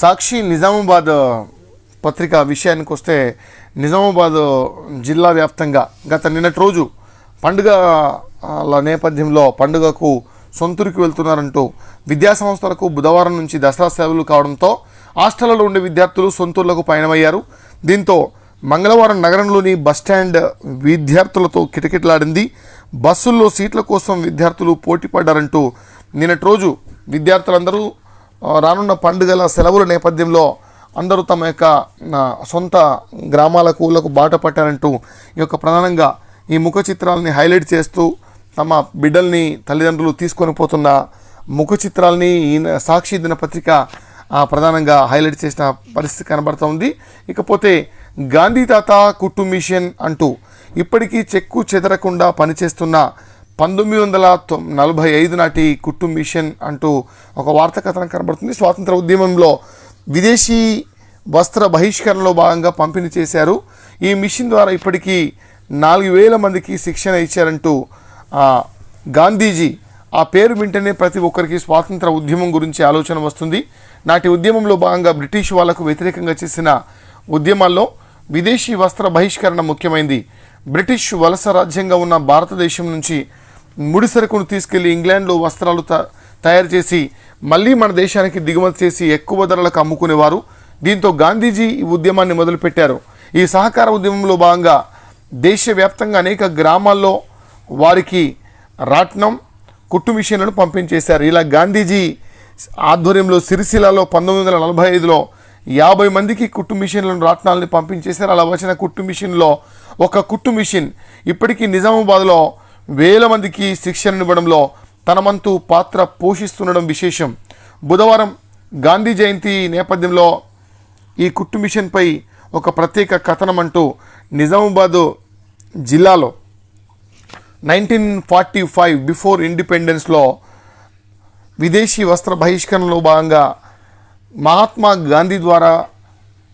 సాక్షి నిజామాబాద్ పత్రిక విషయానికి వస్తే నిజామాబాద్ జిల్లా వ్యాప్తంగా గత నిన్నటి రోజు పండుగల నేపథ్యంలో పండుగకు సొంతూరుకి వెళ్తున్నారంటూ విద్యా సంస్థలకు బుధవారం నుంచి దసరా సెలవులు కావడంతో హాస్టళ్ళలో ఉండే విద్యార్థులు సొంతూరులకు పయనమయ్యారు. దీంతో మంగళవారం నగరంలోని బస్టాండ్ విద్యార్థులతో కిటకిటలాడింది. బస్సుల్లో సీట్ల కోసం విద్యార్థులు పోటీ పడ్డారంటూ నిన్నటి రోజు విద్యార్థులందరూ రానున్న పండుగల సెలవుల నేపథ్యంలో అందరూ తమ యొక్క సొంత గ్రామాలకు ఊళ్ళకు బాట పట్టారంటూ ఈ యొక్క ప్రధానంగా ఈ ముఖ చిత్రాలని హైలైట్ చేస్తూ తమ బిడ్డల్ని తల్లిదండ్రులు తీసుకొని పోతున్న ముఖ చిత్రాలని ఈ సాక్షి దినపత్రిక ప్రధానంగా హైలైట్ చేసిన పరిస్థితి కనబడుతోంది ఇకపోతే గాంధీ తాత కుట్టు మిషన్ అంటూ ఇప్పటికీ చెక్కు చెదరకుండా పనిచేస్తున్న పంతొమ్మిది వందల నలభై ఐదు నాటి కుట్టు మిషన్ అంటూ ఒక వార్త కథనం కనబడుతుంది. స్వాతంత్ర ఉద్యమంలో విదేశీ వస్త్ర బహిష్కరణలో భాగంగా పంపిణీ చేశారు. ఈ మిషన్ ద్వారా ఇప్పటికీ నాలుగు వేల మందికి శిక్షణ ఇచ్చారంటూ గాంధీజీ ఆ పేరు వింటేనే ప్రతి ఒక్కరికి స్వాతంత్ర ఉద్యమం గురించి ఆలోచన వస్తుంది. నాటి ఉద్యమంలో భాగంగా బ్రిటిష్ వాళ్ళకు వ్యతిరేకంగా చేసిన ఉద్యమాల్లో విదేశీ వస్త్ర బహిష్కరణ ముఖ్యమైంది. బ్రిటిష్ వలస రాజ్యంగా ఉన్న భారతదేశం నుంచి ముడి సరుకును తీసుకెళ్ళి ఇంగ్లాండ్లో వస్త్రాలు త- తయారు చేసి మళ్ళీ మన దేశానికి దిగుమతి చేసి ఎక్కువ ధరలకు అమ్ముకునేవారు. దీంతో గాంధీజీ ఈ ఉద్యమాన్ని మొదలుపెట్టారు. ఈ సహకార ఉద్యమంలో భాగంగా దేశవ్యాప్తంగా అనేక గ్రామాల్లో వారికి రాట్నం కుట్టు మిషన్లను పంపించేశారు. ఇలా గాంధీజీ ఆధ్వర్యంలో సిరిసిల్లలో పంతొమ్మిది వందల నలభై ఐదులో యాభై మందికి కుట్టు మిషన్లను రాట్నాలని పంపించేశారు. అలా వచ్చిన కుట్టు మిషన్లో ఒక కుట్టు మిషన్ ఇప్పటికీ నిజామాబాద్లో వేల మందికి శిక్షణనివ్వడంలో తనమంతు పాత్ర పోషిస్తుండడం విశేషం. బుధవారం గాంధీ జయంతి నేపథ్యంలో ఈ కుట్టు మిషన్పై ఒక ప్రత్యేక కథనం అంటూ నిజామాబాదు జిల్లాలో నైన్టీన్ ఫార్టీ ఫైవ్ బిఫోర్ ఇండిపెండెన్స్లో విదేశీ వస్త్ర బహిష్కరణలో భాగంగా మహాత్మా గాంధీ ద్వారా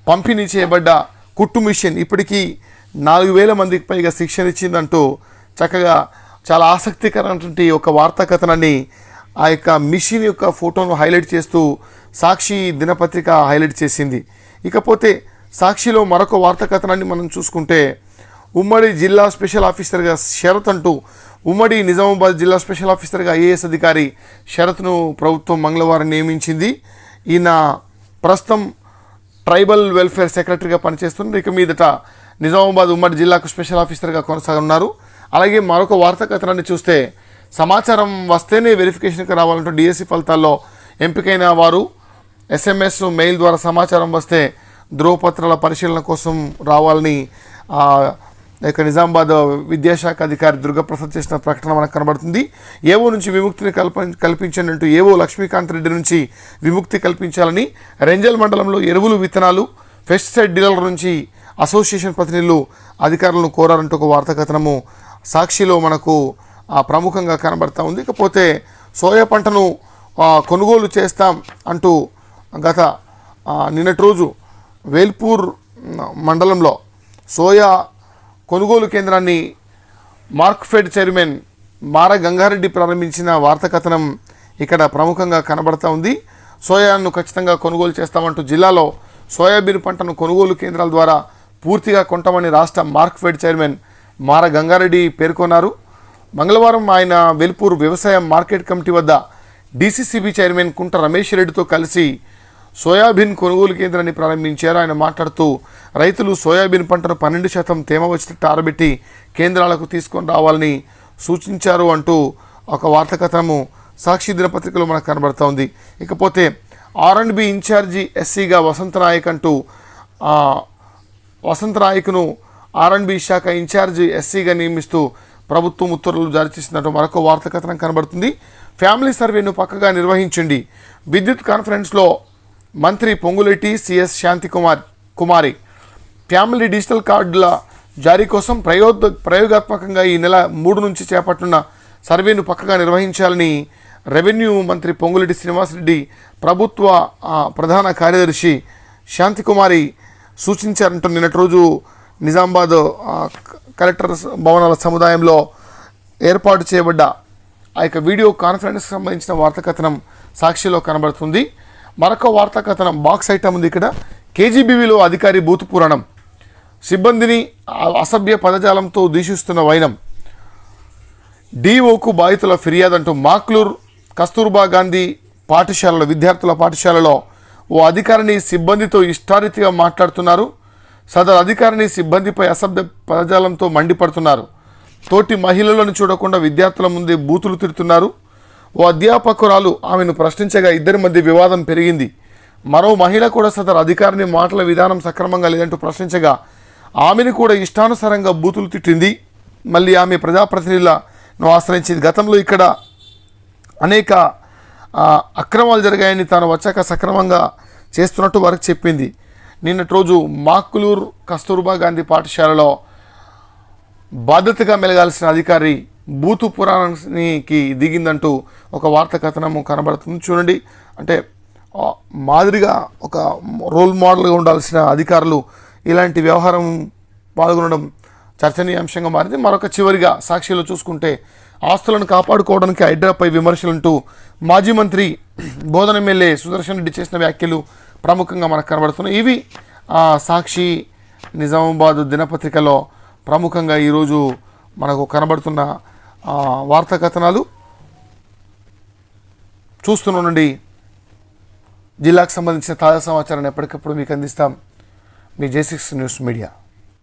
పంపిణీ చేయబడ్డ కుట్టు మిషన్ ఇప్పటికీ నాలుగు వేల మందికి పైగా శిక్షణ ఇచ్చిందంటూ చక్కగా చాలా ఆసక్తికరమైనటువంటి ఒక వార్తా కథనాన్ని ఆ యొక్క మిషన్ యొక్క ఫోటోను హైలైట్ చేస్తూ సాక్షి దినపత్రిక హైలైట్ చేసింది. ఇకపోతే సాక్షిలో మరొక వార్తా కథనాన్ని మనం చూసుకుంటే ఉమ్మడి జిల్లా స్పెషల్ ఆఫీసర్గా శరత్ అంటూ ఉమ్మడి నిజామాబాద్ జిల్లా స్పెషల్ ఆఫీసర్గా ఐఏఎస్ అధికారి శరత్ను ప్రభుత్వం మంగళవారం నియమించింది. ఈయన ప్రస్తుతం ట్రైబల్ వెల్ఫేర్ సెక్రటరీగా పనిచేస్తున్నారు. ఇక మీదట నిజామాబాద్ ఉమ్మడి జిల్లాకు స్పెషల్ ఆఫీసర్గా కొనసాగనున్నారు. అలాగే మరొక వార్తా కథనాన్ని చూస్తే సమాచారం వస్తేనే వెరిఫికేషన్కి రావాలంటూ డిఎస్సి ఫలితాల్లో ఎంపికైన వారు ఎస్ఎంఎస్ మెయిల్ ద్వారా సమాచారం వస్తే ధ్రువపత్రాల పరిశీలన కోసం రావాలని ఇక నిజామాబాద్ విద్యాశాఖ అధికారి దుర్గప్రసాద్ చేసిన ప్రకటన మనకు కనబడుతుంది. ఏవో నుంచి విముక్తిని కల్ప కల్పించండి ఏవో లక్ష్మీకాంత్ రెడ్డి నుంచి విముక్తి కల్పించాలని రెంజల్ మండలంలో ఎరువులు విత్తనాలు పెస్టిసైడ్ డీలర్ల నుంచి అసోసియేషన్ ప్రతినిధులు అధికారులను కోరారంటూ ఒక వార్తా కథనము సాక్షిలో మనకు ప్రముఖంగా కనబడతా ఉంది. ఇకపోతే సోయా పంటను కొనుగోలు చేస్తాం అంటూ గత నిన్నటి రోజు వేల్పూర్ మండలంలో సోయా కొనుగోలు కేంద్రాన్ని మార్క్ఫెడ్ చైర్మన్ మార గంగారెడ్డి ప్రారంభించిన వార్త కథనం ఇక్కడ ప్రముఖంగా కనబడతా ఉంది. సోయాను ఖచ్చితంగా కొనుగోలు చేస్తామంటూ జిల్లాలో సోయాబీన్ పంటను కొనుగోలు కేంద్రాల ద్వారా పూర్తిగా కొంటామని రాష్ట్ర మార్క్ఫెడ్ చైర్మన్ మార గంగారెడ్డి పేర్కొన్నారు. మంగళవారం ఆయన వెలుపూరు వ్యవసాయ మార్కెట్ కమిటీ వద్ద డీసీసీబీ చైర్మన్ కుంట రమేష్ రెడ్డితో కలిసి సోయాబీన్ కొనుగోలు కేంద్రాన్ని ప్రారంభించారు. ఆయన మాట్లాడుతూ రైతులు సోయాబీన్ పంటను పన్నెండు శాతం తేమ వచ్చినట్టు ఆరబెట్టి కేంద్రాలకు తీసుకొని రావాలని సూచించారు అంటూ ఒక వార్త కథనము సాక్షి దినపత్రికలో మనకు కనబడతా ఉంది ఇకపోతే ఆర్ అండ్ బి ఇన్ఛార్జి ఎస్సీగా వసంత నాయక్ అంటూ వసంత నాయక్ను ఆర్ శాఖ ఇన్ఛార్జ్ ఎస్సీగా నియమిస్తూ ప్రభుత్వం ఉత్తర్వులు జారీ చేసినట్టు మరొక వార్త కథనం కనబడుతుంది. ఫ్యామిలీ సర్వేను పక్కగా నిర్వహించండి. విద్యుత్ కాన్ఫరెన్స్లో మంత్రి Ponguletti CS Shanti Kumar. Kumari family digital కార్డుల జారీ కోసం ప్రయోగ ప్రయోగాత్మకంగా ఈ నెల మూడు నుంచి చేపట్టున్న సర్వేను పక్కగా నిర్వహించాలని రెవెన్యూ మంత్రి పొంగులెడ్డి శ్రీనివాసరెడ్డి ప్రభుత్వ ప్రధాన కార్యదర్శి శాంతికుమారి సూచించారంటూ. నిన్నటి రోజు నిజామాబాద్ క- కలెక్టర్ భవనాల సముదాయంలో ఏర్పాటు చేయబడ్డ ఆ యొక్క వీడియో కాన్ఫరెన్స్కి సంబంధించిన వార్తాకథనం సాక్షిలో కనబడుతుంది. మరొక వార్తాకథనం బాక్స్ ఐటమ్ ఉంది ఇక్కడ. కేజీబీవీలో అధికారి బూతు పురాణం. సిబ్బందిని అసభ్య పదజాలంతో దూషిస్తున్న వైనం. డిఓకు బాధితుల ఫిర్యాదు అంటూ మాక్లూర్ కస్తూర్బా గాంధీ పాఠశాలలో విద్యార్థుల పాఠశాలలో ఓ అధికారిని సిబ్బందితో ఇష్టారీతిగా మాట్లాడుతున్నారు. సదరు అధికారిని సిబ్బందిపై అసభ్య పదజాలంతో మండిపడుతున్నారు. తోటి మహిళలను చూడకుండా విద్యార్థుల ముందే బూతులు తిడుతున్నారు. ఓ అధ్యాపకురాలు ఆమెను ప్రశ్నించగా ఇద్దరి మధ్య వివాదం పెరిగింది. మరో మహిళ కూడా సదరు అధికారిని మాటల విధానం సక్రమంగా లేదంటూ ప్రశ్నించగా ఆమెను కూడా ఇష్టానుసారంగా బూతులు తిట్టింది. మళ్ళీ ఆమె ప్రజాప్రతినిధులను ఆశ్రయించింది. గతంలో ఇక్కడ అనేక అక్రమాలు జరిగాయని తాను వచ్చాక సక్రమంగా చేస్తున్నట్టు వారికి చెప్పింది. నిన్నటి రోజు మాక్కులూరు కస్తూర్బా గాంధీ పాఠశాలలో బాధ్యతగా మెలగాల్సిన అధికారి బూతు పురాణానికి దిగిందంటూ ఒక వార్త కథనము కనబడుతుంది. చూడండి. అంటే మాదిరిగా ఒక రోల్ మోడల్గా ఉండాల్సిన అధికారులు ఇలాంటి వ్యవహారం పాల్గొనడం చర్చనీయాంశంగా మారింది. మరొక చివరిగా సాక్షిలో చూసుకుంటే ఆస్తులను కాపాడుకోవడానికి హైడ్రాపై విమర్శలంటూ మాజీ మంత్రి బోధన ఎమ్మెల్యే సుదర్శన్ రెడ్డి చేసిన వ్యాఖ్యలు ప్రముఖంగా మనకు కనబడుతున్నాయి. ఇవి సాక్షి నిజామాబాద్ దినపత్రికలో ప్రముఖంగా ఈరోజు మనకు కనబడుతున్న వార్తా కథనాలు చూస్తూనే జిల్లాకు సంబంధించిన తాజా సమాచారాన్ని ఎప్పటికప్పుడు మీకు అందిస్తాం మీ జే సిక్స్ న్యూస్ మీడియా.